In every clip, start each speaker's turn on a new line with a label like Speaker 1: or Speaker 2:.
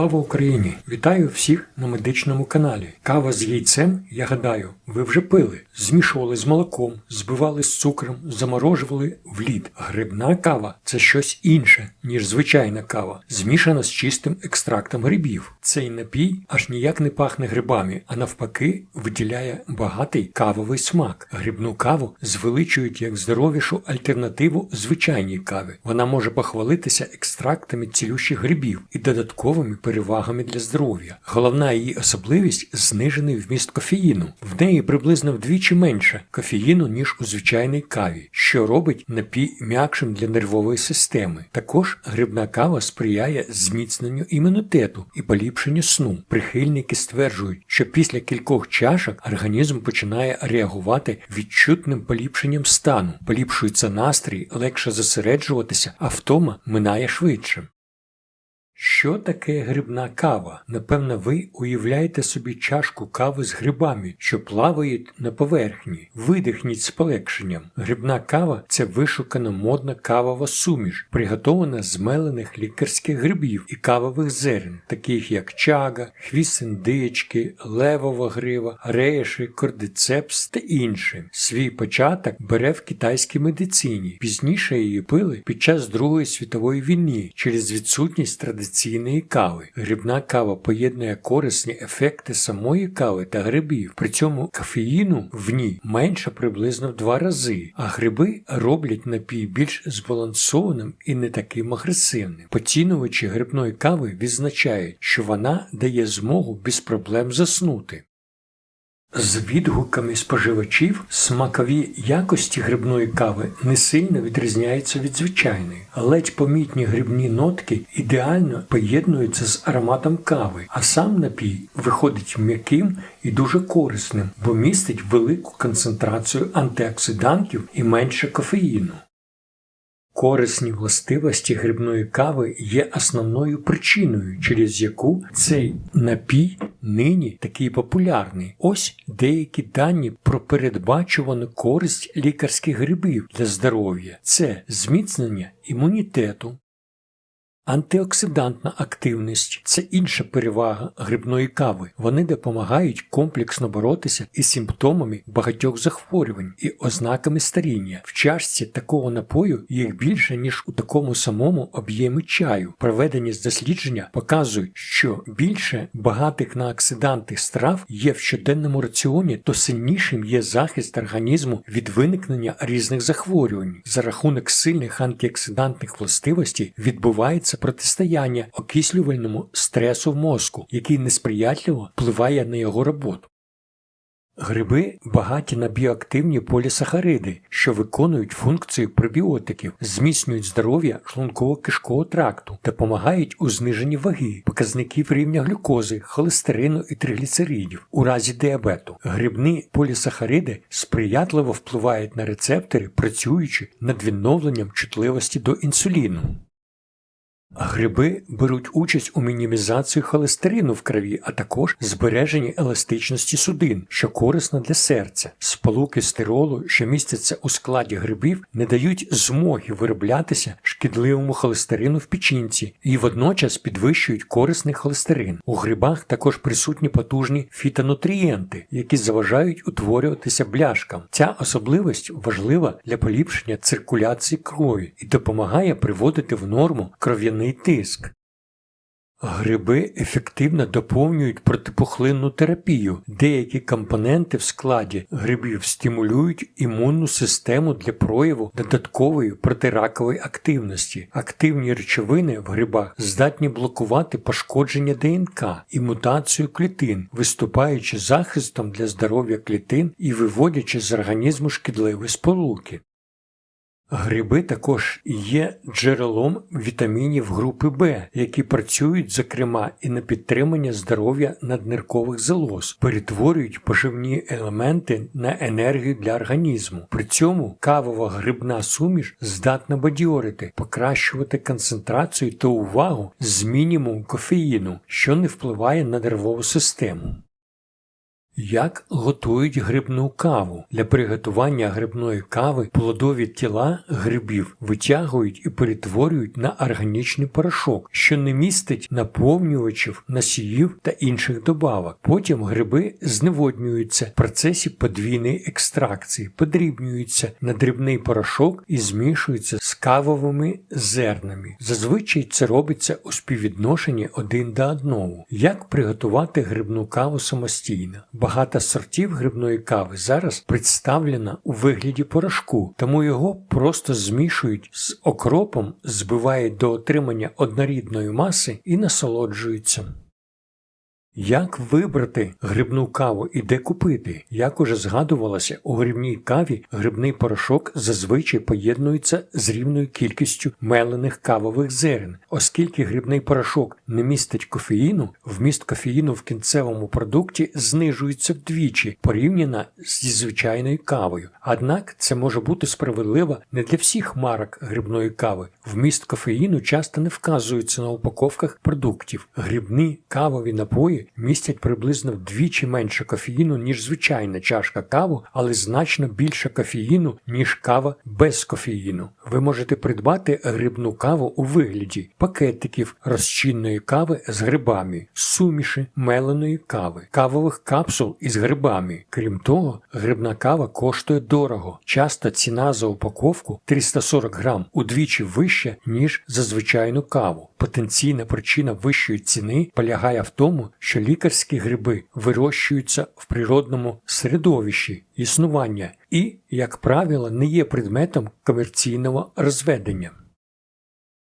Speaker 1: Слава Україні! Вітаю всіх на медичному каналі. Кава з яйцем, я гадаю, ви вже пили. Змішували з молоком, збивали з цукром, заморожували в лід. Грибна кава це щось інше, ніж звичайна кава, змішана з чистим екстрактом грибів. Цей напій аж ніяк не пахне грибами, а навпаки, виділяє багатий кавовий смак. Грибну каву звеличують як здоровішу альтернативу звичайній каві. Вона може похвалитися екстрактами цілющих грибів і додатковими перевагами для здоров'я. Головна її особливість знижений вміст кофеїну. В неї приблизно вдвічі менше кофеїну, ніж у звичайній каві, що робить напій м'якшим для нервової системи. Також грибна кава сприяє зміцненню імунітету і поліпшенню сну. Прихильники стверджують, що після кількох чашок організм починає реагувати відчутним поліпшенням стану, поліпшується настрій, легше зосереджуватися, а втома минає швидше. Що таке грибна кава? Напевно, ви уявляєте собі чашку кави з грибами, що плавають на поверхні. Видихніть з полегшенням. Грибна кава це вишукана модна кавова суміш, приготована з мелених лікарських грибів і кавових зерен, таких як чага, хвіст індички, левова грива, реші, кордицепс та інші. Свій початок бере в китайській медицині. Пізніше її пили під час Другої світової війни через відсутність традиційної традиційної кави. Грибна кава поєднує корисні ефекти самої кави та грибів. При цьому кофеїну в ній менше приблизно в два рази, а гриби роблять напій більш збалансованим і не таким агресивним. Поцінувачі грибної кави відзначають, що вона дає змогу без проблем заснути. З відгуками споживачів смакові якості грибної кави не сильно відрізняються від звичайної. Ледь помітні грибні нотки ідеально поєднуються з ароматом кави, а сам напій виходить м'яким і дуже корисним, бо містить велику концентрацію антиоксидантів і менше кофеїну. Корисні властивості грибної кави є основною причиною, через яку цей напій нині такий популярний. Ось деякі дані про передбачувану користь лікарських грибів для здоров'я: це зміцнення імунітету. Антиоксидантна активність це інша перевага грибної кави. Вони допомагають комплексно боротися із симптомами багатьох захворювань і ознаками старіння. В чашці такого напою їх більше, ніж у такому самому об'ємі чаю. Проведені дослідження показують, що більше багатих на оксиданти страв є в щоденному раціоні, то сильнішим є захист організму від виникнення різних захворювань. За рахунок сильних антиоксидантних властивостей відбувається протистояння окислювальному стресу в мозку, який несприятливо впливає на його роботу. Гриби багаті на біоактивні полісахариди, що виконують функцію пробіотиків, зміцнюють здоров'я шлунково-кишкового тракту, допомагають у зниженні ваги, показників рівня глюкози, холестерину і тригліцеридів у разі діабету. Грибні полісахариди сприятливо впливають на рецептори, працюючи над відновленням чутливості до інсуліну. Гриби беруть участь у мінімізації холестерину в крові, а також збереженні еластичності судин, що корисно для серця. Сполуки стиролу, що містяться у складі грибів, не дають змоги вироблятися шкідливому холестерину в печінці і водночас підвищують корисний холестерин. У грибах також присутні потужні фітонутрієнти, які заважають утворюватися бляшкам. Ця особливість важлива для поліпшення циркуляції крові і допомагає приводити в норму кров'яний тиск. Гриби ефективно доповнюють протипухлинну терапію. Деякі компоненти в складі грибів стимулюють імунну систему для прояву додаткової протиракової активності. Активні речовини в грибах здатні блокувати пошкодження ДНК і мутацію клітин, виступаючи захистом для здоров'я клітин і виводячи з організму шкідливі сполуки. Гриби також є джерелом вітамінів групи В, які працюють, зокрема, і на підтримання здоров'я надниркових залоз, перетворюють поживні елементи на енергію для організму. При цьому кавова грибна суміш здатна бадьорити, покращувати концентрацію та увагу з мінімум кофеїну, що не впливає на нервову систему. Як готують грибну каву? Для приготування грибної кави плодові тіла грибів витягують і перетворюють на органічний порошок, що не містить наповнювачів, насіїв та інших добавок. Потім гриби зневоднюються в процесі подвійної екстракції, подрібнюються на дрібний порошок і змішуються з кавовими зернами. Зазвичай це робиться у співвідношенні один до одного. Як приготувати грибну каву самостійно? Багато сортів грибної кави зараз представлена у вигляді порошку, тому його просто змішують з окропом, збивають до отримання однорідної маси і насолоджуються. Як вибрати грибну каву і де купити? Як уже згадувалося, у грибній каві грибний порошок зазвичай поєднується з рівною кількістю мелених кавових зерен. Оскільки грибний порошок не містить кофеїну, вміст кофеїну в кінцевому продукті знижується вдвічі порівняно зі звичайною кавою. Однак це може бути справедливо не для всіх марок грибної кави. Вміст кофеїну часто не вказується на упаковках продуктів. Грибні кавові напої містять приблизно вдвічі менше кофеїну, ніж звичайна чашка каву, але значно більше кофеїну, ніж кава без кофеїну. Ви можете придбати грибну каву у вигляді пакетиків розчинної кави з грибами, суміші меленої кави, кавових капсул із грибами. Крім того, грибна кава коштує дорого. Часто ціна за упаковку 340 грам удвічі вища, ніж за звичайну каву. Потенційна причина вищої ціни полягає в тому, що лікарські гриби вирощуються в природному середовищі існування і, як правило, не є предметом комерційного розведення.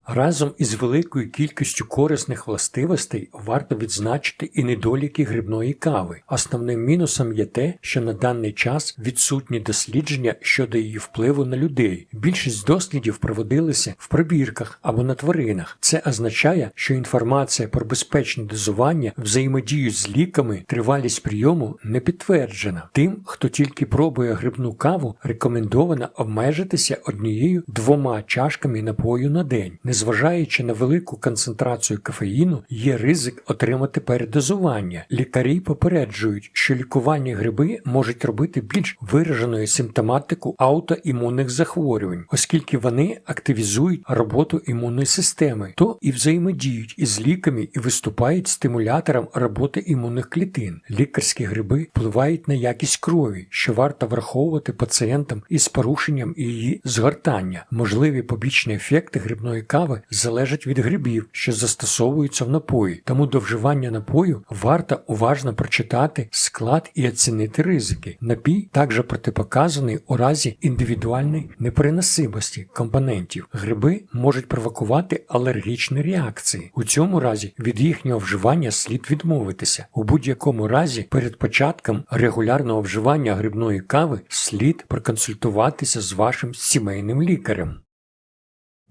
Speaker 1: Разом із великою кількістю корисних властивостей варто відзначити і недоліки грибної кави. Основним мінусом є те, що на даний час відсутні дослідження щодо її впливу на людей. Більшість дослідів проводилися в пробірках або на тваринах. Це означає, що інформація про безпечне дозування, взаємодію з ліками, тривалість прийому не підтверджена. Тим, хто тільки пробує грибну каву, рекомендовано обмежитися однією двома чашками напою на день. Незважаючи на велику концентрацію кофеїну, є ризик отримати передозування. Лікарі попереджують, що лікувальні гриби можуть робити більш вираженою симптоматику аутоімунних захворювань, оскільки вони активізують роботу імунної системи, то і взаємодіють із ліками і виступають стимулятором роботи імунних клітин. Лікарські гриби впливають на якість крові, що варто враховувати пацієнтам із порушенням її згортання. Можливі побічні ефекти грибної кави залежать від грибів, що застосовуються в напої, тому до вживання напою варто уважно прочитати склад і оцінити ризики. Напій також протипоказаний у разі індивідуальної непереносимості компонентів. Гриби можуть провокувати алергічні реакції. У цьому разі від їхнього вживання слід відмовитися. У будь-якому разі перед початком регулярного вживання грибної кави слід проконсультуватися з вашим сімейним лікарем.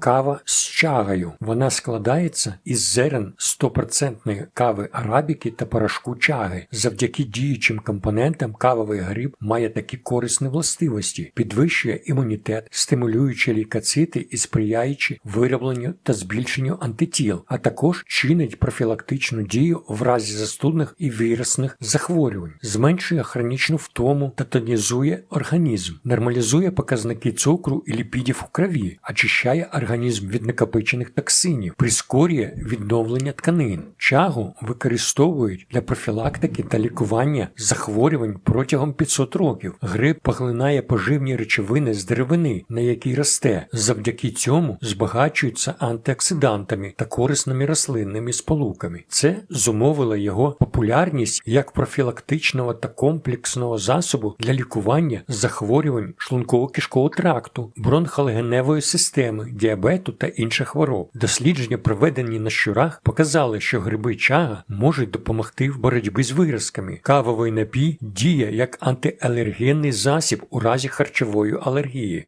Speaker 1: Кава з чагою. Вона складається із зерен 100% кави арабіки та порошку чаги. Завдяки діючим компонентам кавовий гриб має такі корисні властивості, підвищує імунітет, стимулюючи лікоцити і сприяючи виробленню та збільшенню антитіл, а також чинить профілактичну дію в разі застудних і вірусних захворювань, зменшує хронічну втому та тонізує організм, нормалізує показники цукру і ліпідів у крові, очищає організм організм від накопичених токсинів, прискорює відновлення тканин. Чагу використовують для профілактики та лікування захворювань протягом 500 років. Гриб поглинає поживні речовини з деревини, на якій росте. Завдяки цьому збагачується антиоксидантами та корисними рослинними сполуками. Це зумовило його популярність як профілактичного та комплексного засобу для лікування захворювань шлунково-кишкового тракту, бронхолегеневої системи, діабету діабету та інших хвороб. Дослідження, проведені на щурах, показали, що гриби чага можуть допомогти в боротьбі з виразками. Кавовий напій діє як антиалергенний засіб у разі харчової алергії.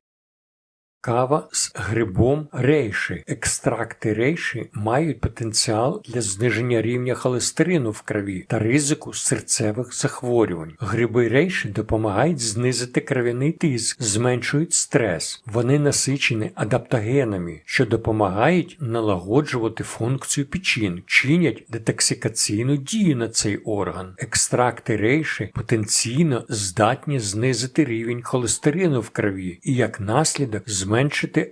Speaker 1: Кава з грибом рейши. Екстракти рейши мають потенціал для зниження рівня холестерину в крові та ризику серцевих захворювань. Гриби рейши допомагають знизити кров'яний тиск, зменшують стрес. Вони насичені адаптогенами, що допомагають налагоджувати функцію печін, чинять детоксикаційну дію на цей орган. Екстракти рейши потенційно здатні знизити рівень холестерину в крові і як наслідок зменшити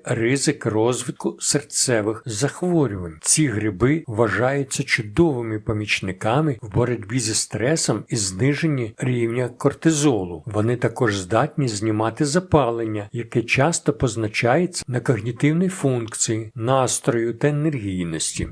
Speaker 1: ризик розвитку серцевих захворювань. Ці гриби вважаються чудовими помічниками в боротьбі зі стресом і зниженні рівня кортизолу. Вони також здатні знімати запалення, яке часто позначається на когнітивній функції, настрою та енергійності.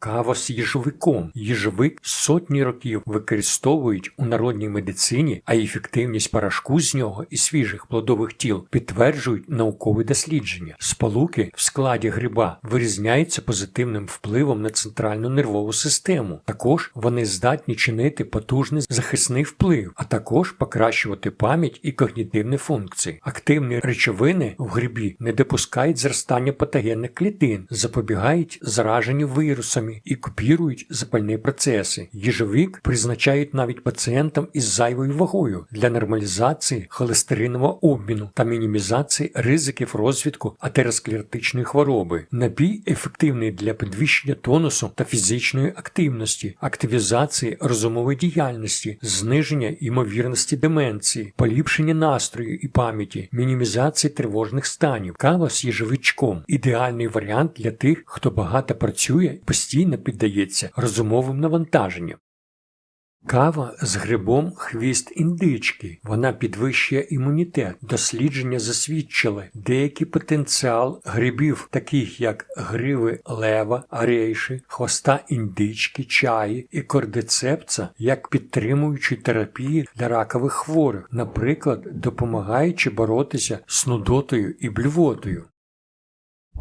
Speaker 1: Кава з їжовиком. Їжовик сотні років використовують у народній медицині, а ефективність порошку з нього і свіжих плодових тіл підтверджують наукові дослідження. Сполуки в складі гриба вирізняються позитивним впливом на центральну нервову систему. Також вони здатні чинити потужний захисний вплив, а також покращувати пам'ять і когнітивні функції. Активні речовини в грибі не допускають зростання патогенних клітин, запобігають зараженню вірусами і купірують запальні процеси. Їжовик призначають навіть пацієнтам із зайвою вагою для нормалізації холестеринового обміну та мінімізації ризиків розвитку атеросклеротичної хвороби. Напій ефективний для підвищення тонусу та фізичної активності, активізації розумової діяльності, зниження ймовірності деменції, поліпшення настрою і пам'яті, мінімізації тривожних станів. Кава з їжовичком ідеальний варіант для тих, хто багато працює постійно піддається розумовим навантаженням. Кава з грибом хвіст індички. Вона підвищує імунітет. Дослідження засвідчили деякий потенціал грибів, таких як гриви лева, арейши, хвоста індички, чаї і кордицепса, як підтримуючі терапії для ракових хворих, наприклад, допомагаючи боротися з нудотою і блювотою.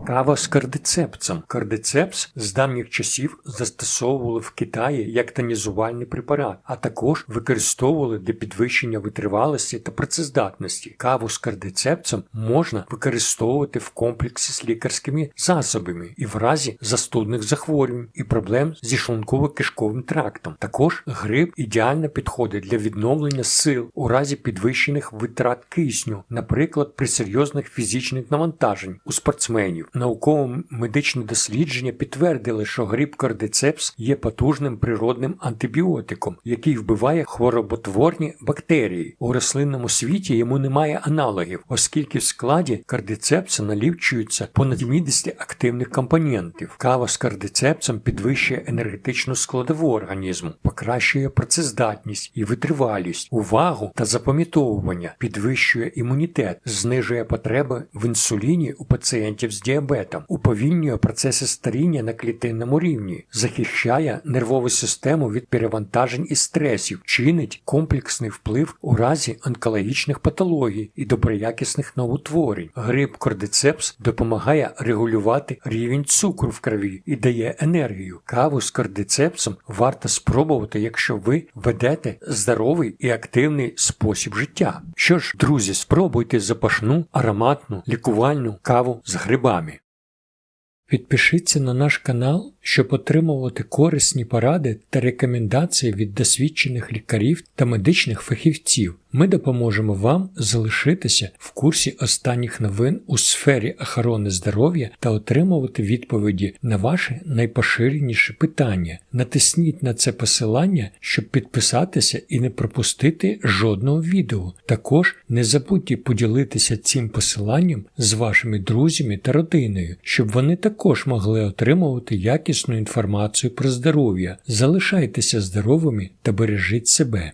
Speaker 1: Кава з кардицепсом. Кардицепс з давніх часів застосовували в Китаї як тонізувальний препарат, а також використовували для підвищення витривалості та працездатності. Каву з кардицепсом можна використовувати в комплексі з лікарськими засобами і в разі застудних захворювань і проблем зі шлунково-кишковим трактом. Також гриб ідеально підходить для відновлення сил у разі підвищених витрат кисню, наприклад, при серйозних фізичних навантажень у спортсменів. Науково-медичні дослідження підтвердили, що гриб кардицепс є потужним природним антибіотиком, який вбиває хвороботворні бактерії. У рослинному світі йому немає аналогів, оскільки в складі кардицепса налівчуються понад 70 активних компонентів. Кава з кардицепсом підвищує енергетичну складову організму, покращує працездатність і витривалість, увагу та запам'ятовування, підвищує імунітет, знижує потреби в інсуліні у пацієнтів з діабетом діабетом, уповільнює процеси старіння на клітинному рівні, захищає нервову систему від перевантажень і стресів, чинить комплексний вплив у разі онкологічних патологій і доброякісних новотворень. Гриб кордицепс допомагає регулювати рівень цукру в крові і дає енергію. Каву з кордицепсом варто спробувати, якщо ви ведете здоровий і активний спосіб життя. Що ж, друзі, спробуйте запашну, ароматну, лікувальну каву з грибами. Підпишіться на наш канал, щоб отримувати корисні поради та рекомендації від досвідчених лікарів та медичних фахівців. Ми допоможемо вам залишитися в курсі останніх новин у сфері охорони здоров'я та отримувати відповіді на ваші найпоширеніші питання. Натисніть на це посилання, щоб підписатися і не пропустити жодного відео. Також не забудьте поділитися цим посиланням з вашими друзями та родиною, щоб вони також могли отримувати якісну інформацію про здоров'я. Залишайтеся здоровими та бережіть себе.